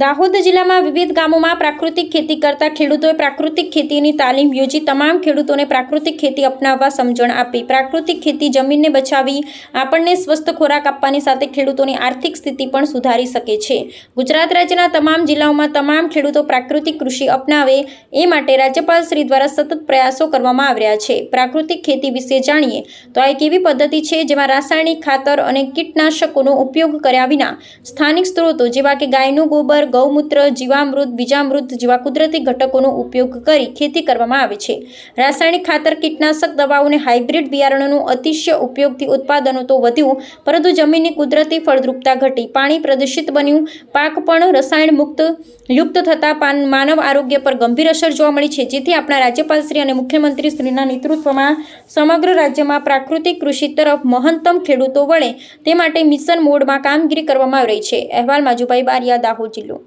દાહોદ જિલ્લામાં વિવિધ ગામોમાં પ્રાકૃતિક ખેતી કરતા ખેડૂતોએ પ્રાકૃતિક ખેતીની તાલીમ યોજી તમામ ખેડૂતોને પ્રાકૃતિક ખેતી અપનાવવા સમજણ આપી. પ્રાકૃતિક ખેતી જમીનને બચાવી, આપણને સ્વસ્થ ખોરાક આપવાની સાથે ખેડૂતોની આર્થિક સ્થિતિ પણ સુધારી શકે છે. ગુજરાત રાજ્યના તમામ જિલ્લાઓમાં તમામ ખેડૂતો પ્રાકૃતિક કૃષિ અપનાવે એ માટે રાજ્યપાલ શ્રી દ્વારા સતત પ્રયાસો કરવામાં આવ્યા છે. પ્રાકૃતિક ખેતી વિશે જાણીએ તો આ એક એવી પદ્ધતિ છે જેમાં રાસાયણિક ખાતર અને કીટનાશકોનો ઉપયોગ કર્યા વિના સ્થાનિક સ્ત્રોતો જેવા કે ગાયનું ગોબર ગૌમૂત્ર, જીવામૃત, બીજામૃત જેવા કુદરતી ઘટકોનો ઉપયોગ કરી ખેતી કરવામાં આવે છે. રાસાયણિક ખાતર, કીટનાશક દવાઓ અને હાઇબ્રિડ બિયારણોનો અતિશય ઉપયોગથી ઉત્પાદનો તો વધ્યું, પરંતુ જમીનની કુદરતી ફળદ્રુપતા ઘટી, પાણી પ્રદૂષિત બન્યું, પાક પણ રસાયણ મુક્ત લુપ્ત થતાં માનવ આરોગ્ય પર ગંભીર અસર જોવા મળી છે. જેથી આપણા રાજ્યપાલશ્રી અને મુખ્યમંત્રીશ્રીના નેતૃત્વમાં સમગ્ર રાજ્યમાં પ્રાકૃતિક કૃષિ તરફ મહત્તમ ખેડૂતો વળે, તે માટે મિશન મોડમાં કામગીરી કરવામાં આવી રહી છે. અહેવાલ માજુભાઈ બારિયા, દાહોદ જિલ્લો.